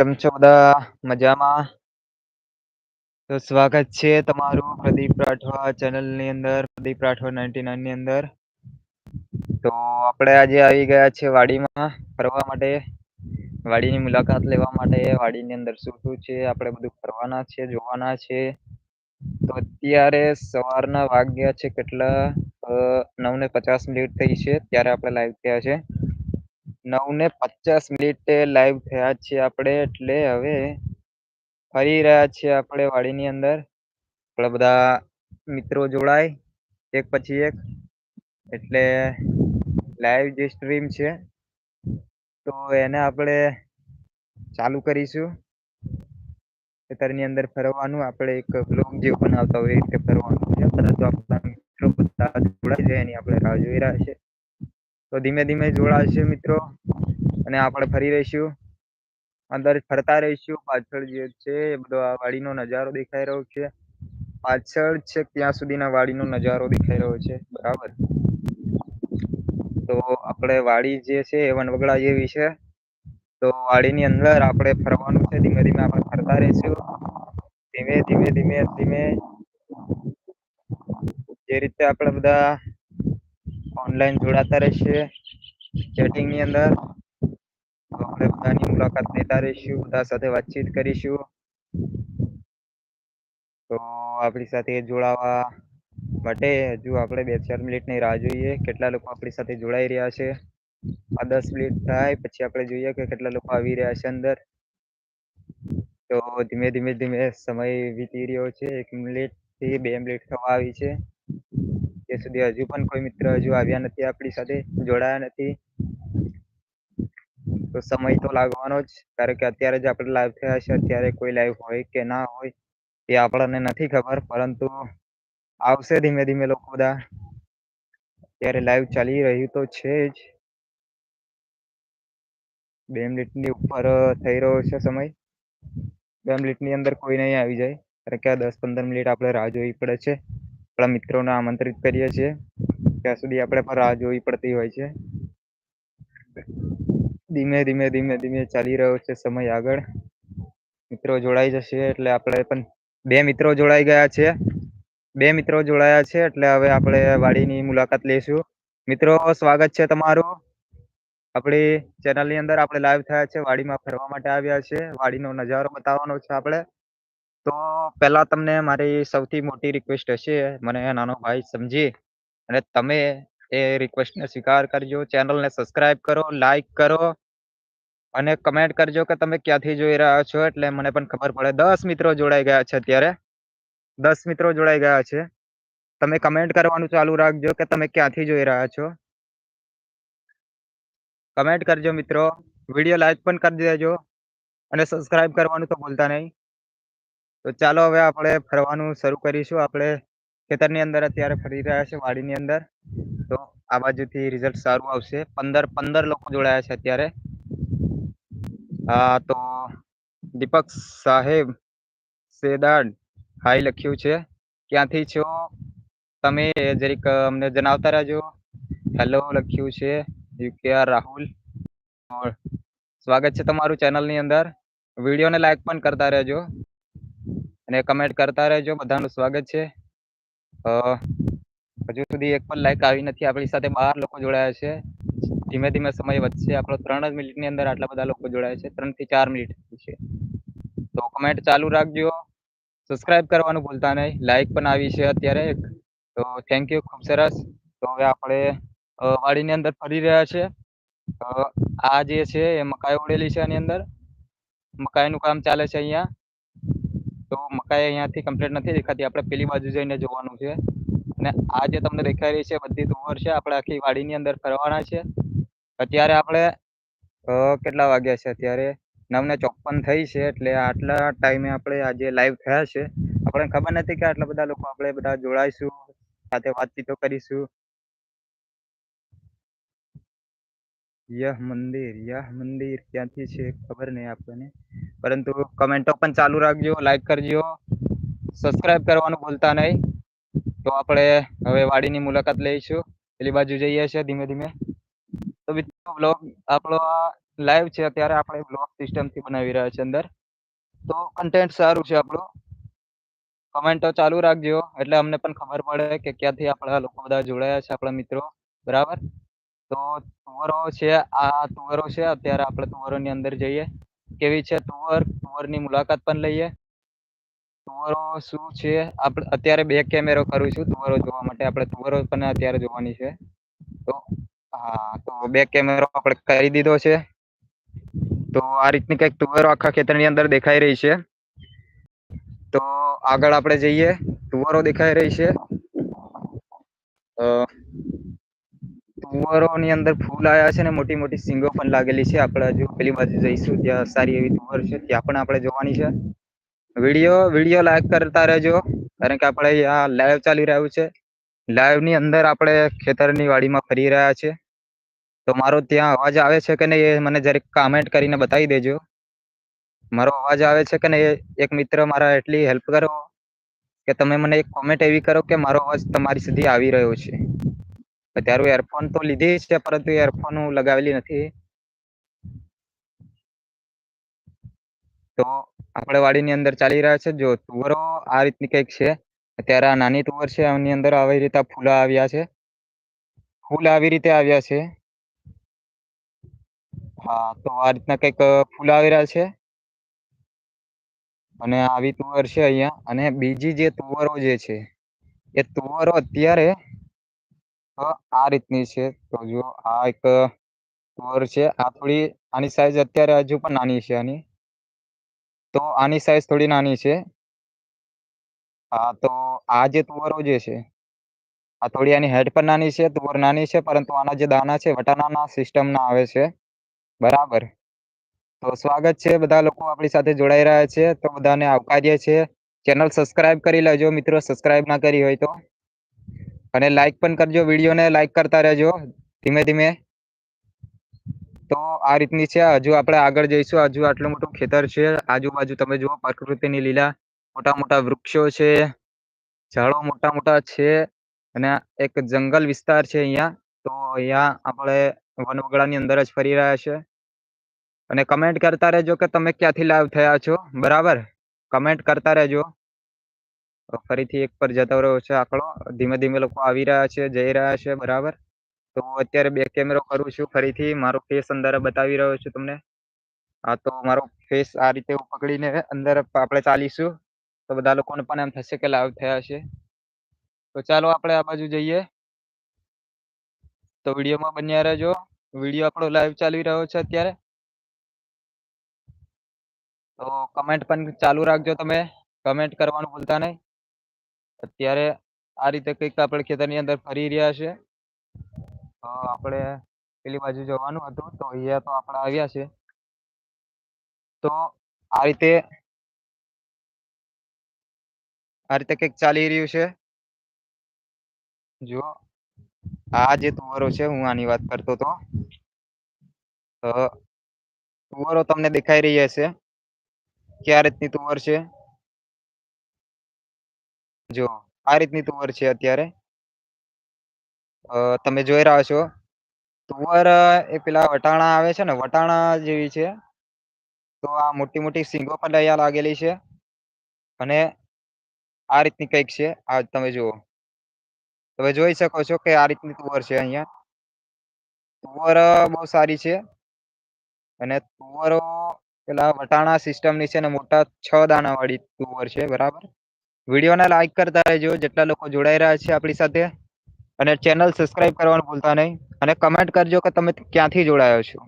કેમ છો બધા? મજામાં? તો સ્વાગત છે તમારું પ્રદીપ રાઠવા ચેનલની અંદર, પ્રદીપ રાઠવા નાઇન્ટી નાઇનની અંદર. તો આપણે આજે આવી ગયા છે વાડીમાં ફરવા માટે. વાડીની મુલાકાત લેવા માટે વાડીની અંદર શું શું છે, આપણે બધું ફરવાના છે, જોવાના છે. તો અત્યારે સવારના વાગ્યા છે કેટલા? નવ ને પચાસ મિનિટ થઈ છે, ત્યારે આપણે લાઈવ થયા છે. નવ ને પચાસ મિનિટે લાઈવ થયા છીએ આપણે, એટલે હવે ફરી રહ્યા છીએ આપણે વાડી ની અંદર. આપણા બધા મિત્રો જોડાય, એક પછી એક. એટલે લાઈવ જે સ્ટ્રીમ છે, તો એને આપણે ચાલુ કરીશું. ખેતરની અંદર ફરવાનું, આપણે એક બ્લોગ જેવું બનાવતા હોય એ રીતે ફરવાનું. છે પરંતુ આપણે રાહ જોઈ રહ્યા છે તો ધીમે ધીમે જોડાશે મિત્રો. અને આપણે ફરી રહીશું. અંદર ફરતા રહીશું. પાછળ જે છે એ બધો આ વાડીનો નજારો દેખાઈ રહ્યો છે. પાછળ છે ત્યાં સુધીના વાડીનો નજારો દેખાઈ રહ્યો છે. બરાબર? તો આપણે વાડી જે છે એ વનવગડા જેવી છે. તો વાડીની અંદર આપણે ફરવાનું છે. ધીમે ધીમે આપણે ફરતા રહીશું. ધીમે ધીમે ધીમે ધીમે જે રીતે આપણે બધા ઓનલાઈન જોડાતા રહેશે. ચેટિંગની અંદર આપણે બધાની મુલાકાત લેતા રહીશું, બધા સાથે વાતચીત કરીશું. તો આપણી સાથે જોડાવા માટે હજુ આપણે બે ચાર મિનિટની રાહ જોઈએ કેટલા લોકો આપણી સાથે જોડાઈ રહ્યા છે. આ દસ મિનિટ થાય પછી આપણે જોઈએ કે કેટલા લોકો આવી રહ્યા છે અંદર. તો ધીમે ધીમે ધીમે સમય વીતી રહ્યો છે. એક મિનિટથી બે મિનિટ થવા આવી છે. સુધી હજુ પણ કોઈ મિત્ર હજુ આવ્યા નથી આપણી સાથે, જોડાયા નથી. તો સમય તો લાગવાનો જ, કારણ કે અત્યારે જ આપણે લાઈવ થયા છે, અત્યારે કોઈ લાઈવ હોય કે ના હોય એ આપણને નથી ખબર, પરંતુ આવશે ધીમે ધીમે લોકો બધા. અત્યારે લાઈવ ચાલી રહ્યું તો છે જ. બે મિનિટની ઉપર થઈ રહ્યો છે સમય. બે મિનિટની અંદર કોઈ નહીં આવી જાય, કારણ કે આ દસ પંદર મિનિટ આપણે રાહ જોવી પડે છે. આપડા મિત્રોને આમંત્રિત કરીએ છીએ. ત્યાં સુધી આપણે પણ રાહ જોવી પડતી હોય છે. ધીમે ધીમે ધીમે ધીમે ચાલી રહ્યો છે સમય આગળ. મિત્રો જોડાઈ જશે એટલે આપણે પણ બે મિત્રો જોડાઈ ગયા છે. બે મિત્રો જોડાયા છે એટલે હવે આપણે વાડીની મુલાકાત લઈશું. મિત્રો, સ્વાગત છે તમારું. આપણી ચેનલની અંદર આપણે લાઈવ થયા છે. વાડીમાં ફરવા માટે આવ્યા છે. વાડીનો નજારો બતાવવાનો છે આપડે તો પહેલા તમને મારી સૌથી મોટી રિક્વેસ્ટ હશે, મને નાનો ભાઈ સમજી અને તમે એ રિક્વેસ્ટને સ્વીકાર કરજો ચેનલને સબસ્ક્રાઇબ કરો લાઈક કરો અને કમેન્ટ કરજો કે તમે ક્યાંથી જોઈ રહ્યા છો એટલે મને પણ ખબર પડે. દસ મિત્રો જોડાઈ ગયા છે અત્યારે. દસ મિત્રો જોડાઈ ગયા છે. તમે કમેન્ટ કરવાનું ચાલુ રાખજો કે તમે ક્યાંથી જોઈ રહ્યા છો. કમેન્ટ કરજો મિત્રો. વીડિયો લાઈક પણ કરી દેજો અને સબસ્ક્રાઇબ કરવાનું તો ભૂલતા નહીં. તો ચાલો હવે આપણે ફરવાનું શરૂ કરીશું. આપણે ખેતરની અંદર અત્યારે ફરી રહ્યા છે વાડીની અંદર. તો આ બાજુથી રિઝલ્ટ સારું આવશે. પંદર પંદર લોકો જોડાયા છે અત્યારે. હા, તો દીપક સાહેબ સેદાડ હાઈ લખ્યું છે. ક્યાંથી છો? તમે જરીક અમને જણાવતા રહેજો. હેલો લખ્યું છે યુ કે આર રાહુલ. સ્વાગત છે તમારું ચેનલની અંદર. વિડીયોને લાઈક પણ કરતા રેજો અને કમેન્ટ કરતા રહેજો. બધાનું સ્વાગત છે. હજુ સુધી એક પણ લાઈક આવી નથી. આપણી સાથે બાર લોકો જોડાયા છે. ધીમે ધીમે સમય વધશે. આપણો ત્રણ જ મિનિટની અંદર આટલા બધા લોકો જોડાય છે. ત્રણથી ચાર મિનિટ છે. તો કમેન્ટ ચાલુ રાખજો. સબસ્ક્રાઈબ કરવાનું ભૂલતા નહીં. લાઈક પણ આવી છે અત્યારે તો થેન્ક યુ ખૂબ સરસ. તો હવે આપણે વાડીની અંદર ફરી રહ્યા છે. આ જે છે એ મકાઈ ઉડેલી છે એની અંદર. મકાઈનું કામ ચાલે છે અહિયાં. તો મકાઈ અહીંયાથી કમ્પ્લીટ નથી દેખાતી. આપણે પેલી બાજુ જઈને જોવાનું છે. અને આ જે તમને દેખાઈ રહી છે બધી ધુવર છે, આપણે આખી વાડી ની અંદર ફરવાના છે. અત્યારે આપણે કેટલા વાગ્યા છે અત્યારે? નવ ને ચોપન થઈ છે, એટલે આટલા ટાઈમે આપણે આજે લાઈવ થયા છે. આપણને ખબર નથી કે આટલા બધા લોકો આપણે બધા જોડાઈશું, સાથે વાતચીતો કરીશું. યહ મંદિર યહ મંદિર ક્યાંથી છે ખબર નહીં આપણને પરંતુ કમેન્ટો પણ ચાલુ રાખજો લાઈક કરજો સબસ્ક્રાઇબ કરવાનું ભૂલતા નહીં તો આપણે હવે વાડીની મુલાકાત લઈશું પેલી બાજુ જઈએ છીએ ધીમે ધીમે। તો બ્લોગ આપણો લાઈવ છે, અત્યારે આપણે બ્લોગ સિસ્ટમથી બનાવી રહ્યા છે અંદર। તો કન્ટેન્ટ સારું છે આપણું। કમેન્ટો ચાલુ રાખજો, એટલે અમને પણ ખબર પડે કે ક્યાંથી આપણા લોકો બધા જોડાયા છે, આપણા મિત્રો, બરાબર? તો તુવરો છે, આ તુવરો છે, અત્યારે આપણે તુવરોની અંદર જઈએ. કેવી છે તુવર? તુવરની મુલાકાત પણ લઈએ. તુવરો શું છે? આપણે અત્યારે બે કેમેરો કરું છું, તુવરો જોવા માટે. આપણે તુવરો પણ અત્યારે જોવાની છે. તો, હા, તો બે કેમેરો આપણે કરી દીધો છે. તો આ રીતની કંઈક તુવરો આખા ખેતરની અંદર દેખાઈ રહી છે. તો આગળ આપણે જઈએ. તુવરો દેખાઈ રહી છે. તુવરોની અંદર ફૂલ આવ્યા છે ને મોટી મોટી સિંગો પણ લાગેલી છે. આપણે જો પેલી બાજુ જઈશું, ત્યાં સારી એવી તુવર છે, ત્યાં પણ આપણે જોવાની છે. વીડિયો વીડિયો લાઈક કરતા રહેજો, કારણ કે આપણે અહીંયા લાઈવ ચાલી રહ્યું છે. લાઈવની અંદર આપણે ખેતરની વાડીમાં ફરી રહ્યા છે. તો મારો ત્યાં અવાજ આવે છે કે નહીં, એ મને જરીક કમેન્ટ કરીને બતાવી દેજો. મારો અવાજ આવે છે કે નહીં એક મિત્ર મારા એટલી હેલ્પ કરો કે તમે મને એક કોમેન્ટ એવી કરો કે મારો અવાજ તમારી સુધી આવી રહ્યો છે. અત્યારે એરફોન તો લીધી છે, પરંતુ એરફોન હું લગાવેલી નથી. તો આપણે વાડીની અંદર ચાલી રહ્યા છે, જો તુવરો આ રીતની કંઈક છે, અત્યારે આ નાની તુવર છે એની અંદર આવી રીતે ફૂલા આવ્યા છે. ફૂલ આવી રીતે આવ્યા છે. હા, તો આ રીતના કંઈક ફૂલ આવી રહ્યા છે. અને આવી તુવર છે અહીંયા, અને બીજી જે તુવરો જે છે, એ તુવરો અત્યારે આ રીતની છે. તો જો આ એક કવર છે. આ થોડી આની સાઈઝ અત્યારે હજુ પણ નાની છે આની. તો આની સાઈઝ થોડી નાની છે. હા, તો આ જે તુવરો જે છે, આ થોડી આની હેડ પણ નાની છે, તુવર નાની છે, પરંતુ આના જે દાના છે, વટાણાના સિસ્ટમના આવે છે. બરાબર. તો સ્વાગત છે બધા લોકો આપણી સાથે જોડાઈ રહ્યા છે. તો બધાને આવકારીએ છે ચેનલ સબસ્ક્રાઇબ કરી લેજો મિત્રો સબસ્ક્રાઇબ ના કરી હોય તો. અને લાઈક પણ કરજો વિડીયોને લાઈક કરતા રહેજો, ધીમે ધીમે. તો આ રીતની છે, હજુ આપણે આગળ જઈશું. હજુ આટલું મોટું ખેતર છે, આજુબાજુ તમે જુઓ, પ્રકૃતિની લીલા મોટા મોટા વૃક્ષો છે, ઝાડો મોટા મોટા છે અને એક જંગલ વિસ્તાર છે અહીંયા. તો અહીંયા આપણે વનવગડાની અંદર જ ફરી રહ્યા છે. અને કમેન્ટ કરતા રહેજો કે તમે ક્યાંથી લાઈવ થયા છો, બરાબર? કમેન્ટ કરતા રહેજો. ફરીથી એક પર જતો રહ્યો છે આંકડો. ધીમે ધીમે લોકો આવી રહ્યા છે, જઈ રહ્યા છે, બરાબર? તો અત્યારે બે કેમેરો કરું છું, ફરીથી મારો ફેસ અંદર બતાવી રહ્યો છું તમને. હા તો મારો ફેસ આ રીતે પકડીને અંદર આપણે ચાલીશું. તો બધા લોકોને પણ એમ થશે કે લાઈવ થયા છે. તો ચાલો આપણે આ બાજુ જઈએ. તો વિડીયોમાં બન્યા રહેજો. વીડિયો આપણો લાઈવ ચાલી રહ્યો છે અત્યારે. તો કમેન્ટ પણ ચાલુ રાખજો તમે. કમેન્ટ કરવાનું ભૂલતા નહીં. અત્યારે આ રીતે કંઈક આપણે ખેતરની અંદર ફરી રહ્યા છે. આપણે પેલી બાજુ જવાનું હતું, તો અહીંયા તો આપણે આવ્યા છે. તો આ રીતે આ રીતે કંઈક ચાલી રહ્યું છે. જો આ જે તુવરો છે, હું આની વાત કરતો હતો. તુવરો તમને દેખાઈ રહી હશે કયા રીતની તુવર છે? જો, આ રીતની તુવર છે અત્યારે. તમે જોઈ રહ્યા છો તુવર એ પેલા વટાણા આવે છે ને, વટાણા જેવી છે. તો આ મોટી મોટી સિંગો પણ અહીંયા લાગેલી છે. અને આ રીતની કંઈક છે. આ તમે જુઓ. તમે જોઈ શકો છો કે આ રીતની તુવર છે અહીંયા. તુવર બહુ સારી છે. અને તુવરો, પેલા વટાણા સિસ્ટમની છે ને, મોટા છ દાણાવાળી તુવર છે, બરાબર? વિડીયોને લાઈક કરતા રહેજો, જેટલા લોકો જોડાઈ રહ્યા છે આપણી સાથે. અને ચેનલ સબસ્ક્રાઇબ કરવાનું ભૂલતા નહીં. અને કમેન્ટ કરજો કે તમે ક્યાંથી જોડાયો છો.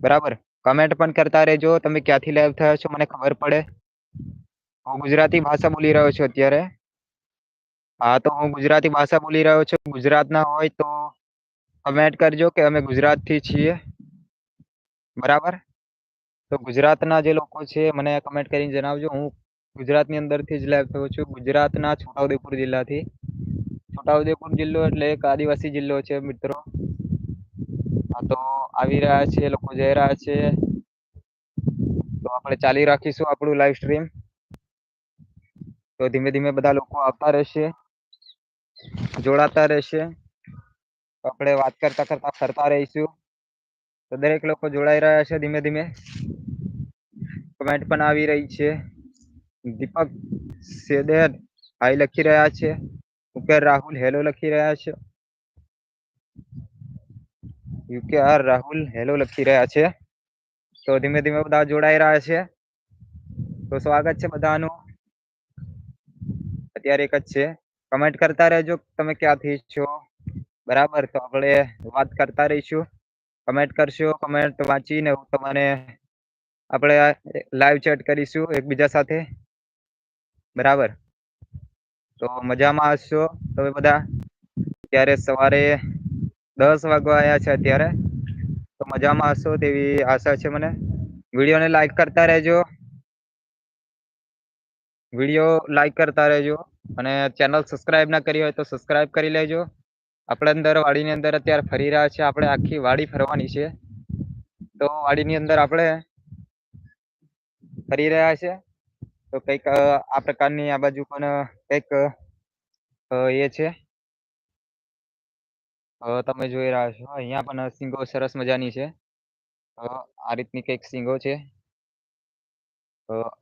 બરાબર? કમેન્ટ પણ કરતા રહેજો, તમે ક્યાંથી લાઈવ થયો છો, મને ખબર પડે. હું ગુજરાતી ભાષા બોલી રહ્યો છું અત્યારે. હા, તો હું ગુજરાતી ભાષા બોલી રહ્યો છું. ગુજરાતના હોય તો કમેન્ટ કરજો કે અમે ગુજરાતથી છીએ. બરાબર? તો ગુજરાતના જે લોકો છે, મને કમેન્ટ કરીને જણાવજો. હું ગુજરાતની અંદરથી જ લાઈવ થયો છું. ગુજરાતના છોટાઉદેપુર જિલ્લાથી. છોટાઉદેપુર જિલ્લો એટલે એક આદિવાસી જિલ્લો છે મિત્રો. તો આવી રહ્યા છે લોકો જઈ રહ્યા છે. તો આપણે ચાલી રાખીશું આપણું લાઈવ સ્ટ્રીમ તો ધીમે ધીમે બધા લોકો આવતા રહેશે, જોડાતા રહેશે. આપણે વાત કરતા કરતા ફરતા રહીશું. તો દરેક લોકો જોડાઈ રહ્યા છે ધીમે ધીમે. કમેન્ટ પણ આવી રહી છે. દીપક સેદેર હાઈ લખી રહ્યા છે. ઉકેર રાહુલ હેલો લખી રહ્યા છે. યુકે આર રાહુલ હેલો લખી રહ્યા છે. તો ધીમે ધીમે બધા જોડાઈ રહ્યા છે. તો સ્વાગત છે બધાનું. અત્યારે એક જ છે. કમેન્ટ કરતા રહેજો તમે ક્યાંથી છો? બરાબર, તો આપણે વાત કરતા રહીશું. કમેન્ટ કરશો, કમેન્ટ વાંચીને હું તમને આપણે લાઈવ ચેટ કરીશું એકબીજા સાથે. બરાબર? તો મજામાં હશો તમે બધા? ત્યારે સવારે દસ વાગવા આવ્યા છે અત્યારે. તો મજામાં હશો તેવી આશા છે મને. વિડીયોને લાઈક કરતા રહેજો. વીડિયો લાઈક કરતા રહેજો અને ચેનલ સબસ્ક્રાઇબ ના કરી હોય તો સબસ્ક્રાઇબ કરી લેજો. આપણે અંદર વાડીની અંદર અત્યારે ફરી રહ્યા છે. આપણે આખી વાડી ફરવાની છે. તો વાડીની અંદર આપણે ફરી રહ્યા છે. તો કંઈક આ પ્રકારની આ બાજુ પણ કંઈક એ છે. તમે જોઈ રહ્યા છો. અહીંયા પણ સિંગો સરસ મજાની છે. આ રીતની કંઈક સિંગો છે.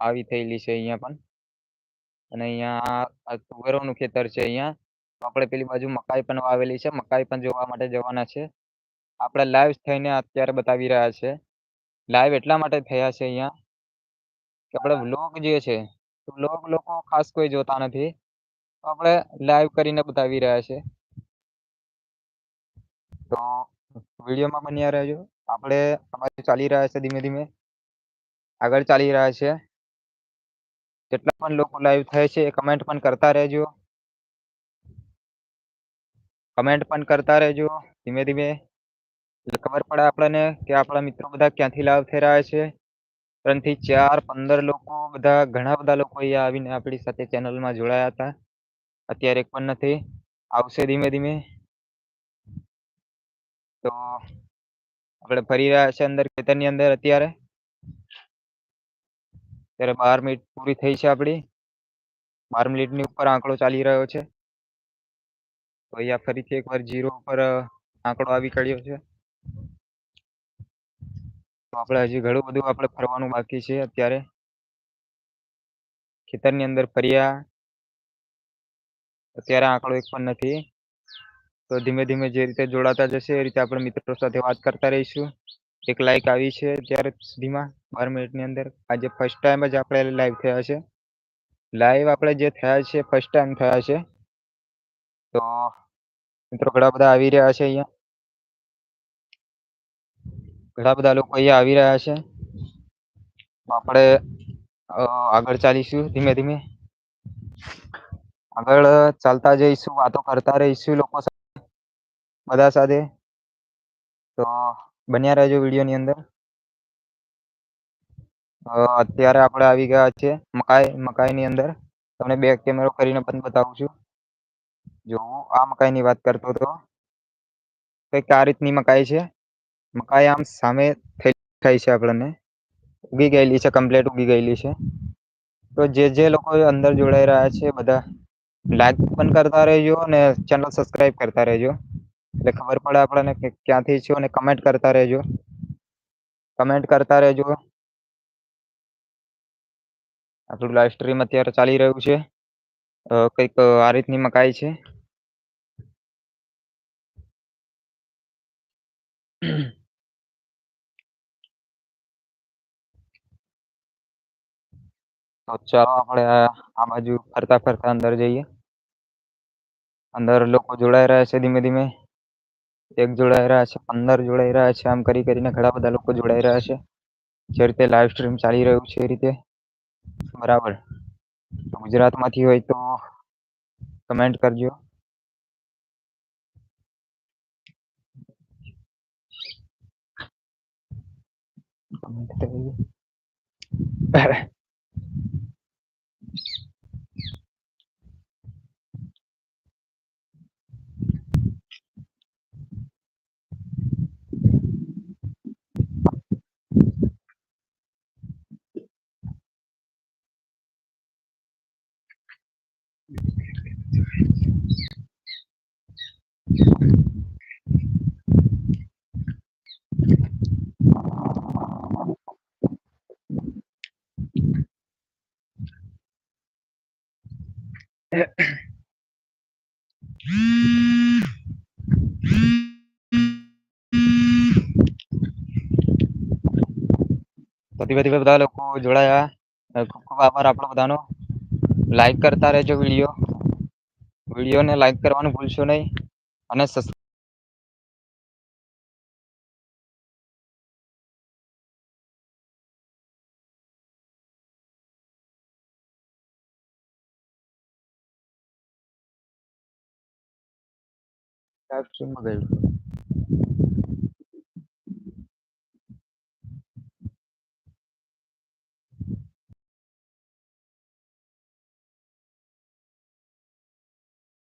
આવી થયેલી છે અહીંયા પણ. અને અહીંયા તુવેરોનું ખેતર છે અહીંયા. આપણે પેલી બાજુ મકાઈ પણ વાવેલી છે. મકાઈ પણ જોવા માટે જવાના છે. આપણે લાઈવ થઈને અત્યારે બતાવી રહ્યા છે. લાઈવ એટલા માટે થયા છે અહીંયા. કે આપણે વ્લોગ જે છે વ્લોગ લોકો ખાસ કોઈ જોતા નથી. તો આપણે લાઈવ કરીને બતાવી રહ્યા છે. તો વિડીયોમાં બન્યા રહેજો. આપણે અમારે ચાલી રહ્યા છે ધીમે ધીમે. આગળ ચાલી રહ્યા છે. જેટલા પણ લોકો લાઈવ થાય છે એ કમેન્ટ પણ કરતા રહેજો. કમેન્ટ પણ કરતા રહેજો ધીમે ધીમે. ખબર પડે આપણને કે આપણા મિત્રો બધા ક્યાંથી લાઈવ થઈ રહ્યા છે. ત્રણથી ચાર, પંદર લોકો, બધા ઘણા બધા લોકો અહીંયા આવીને આપણી સાથે ચેનલમાં જોડાયા હતા. અત્યારે પણ નથી. આવશે ધીમે ધીમે. તો આપણે ફરી રહ્યા છે અંદર ખેતરની અંદર અત્યારે. ત્યારે બાર મિનિટ પૂરી થઈ છે આપણી. બાર મિનિટની ઉપર આંકડો ચાલી રહ્યો છે. તો અહીંયા ફરીથી એકવાર જીરો ઉપર આંકડો આવી કાઢ્યો છે. આપણે હજી ઘણું બધું આપણે ફરવાનું બાકી છે અત્યારે. ખેતરની અંદર ફર્યા. અત્યારે આંકડો એક પણ નથી. તો ધીમે ધીમે જે રીતે જોડાતા જશે એ રીતે આપણે મિત્રો સાથે વાત કરતા રહીશું. એક લાઈક આવી છે ત્યારે સુધીમાં બાર મિનિટની અંદર. આજે ફર્સ્ટ ટાઈમ જ આપણે લાઈવ થયા છે. લાઈવ આપણે જે થયા છે ફર્સ્ટ ટાઈમ થયા છે. તો મિત્રો ઘણા બધા આવી રહ્યા છે અહીંયા. ઘણા બધા લોકો અહીંયા આવી રહ્યા છે. આપણે આગળ ચાલીશું ધીમે ધીમે. આગળ ચાલતા જઈશું, વાતો કરતા રહીશું લોકો સાથે, બધા સાથે. તો બન્યા રહેજો વિડીયોની અંદર. અત્યારે આપણે આવી ગયા છે મકાઈ, મકાઈની અંદર. તમને બે કેમેરો કરીને પણ બતાવું છું. જો, હું આ મકાઈની વાત કરતો હતો. કંઈક આ રીતની મકાઈ છે? મકાઈ આમ સામે થઈ છે આપણને. ઉગી ગયેલી છે કમ્પ્લીટ ઉગી ગયેલી છે. તો જે જે લોકો અંદર જોડાઈ રહ્યા છે, બધા લાઈક પણ કરતા રહેજો અને ચેનલ સબસ્ક્રાઇબ કરતા રહેજો. એટલે ખબર પડે આપણને કે ક્યાંથી છો અને કમેન્ટ કરતા રહેજો. કમેન્ટ કરતા રહેજો. આપણું લાઈવ સ્ટ્રીમ અત્યારે ચાલી રહ્યું છે. કંઈક આ રીતની મકાઈ છે. તો ચાલો આપણે આ બાજુ ફરતા ફરતા અંદર જઈએ. અંદર લોકો જોડાઈ રહ્યા છે ધીમે ધીમે. એક જોડાઈ રહ્યા છે, પંદર જોડાઈ રહ્યા છે, આમ કરી કરીને ઘણા બધા લોકો જોડાઈ રહ્યા છે. જે રીતે લાઈવ સ્ટ્રીમ ચાલી રહ્યું છે એ રીતે. બરાબર. ગુજરાતમાંથી હોય તો કમેન્ટ કરજો. કમેન્ટ કરી બધા લોકો જોડાયા. ખૂબ ખૂબ આભાર આપણો બધાનો. લાઈક કરતા રહેજો વીડિયો. વિડીયોને લાઈક કરવાનું ભૂલશો નહીં. અને ગયું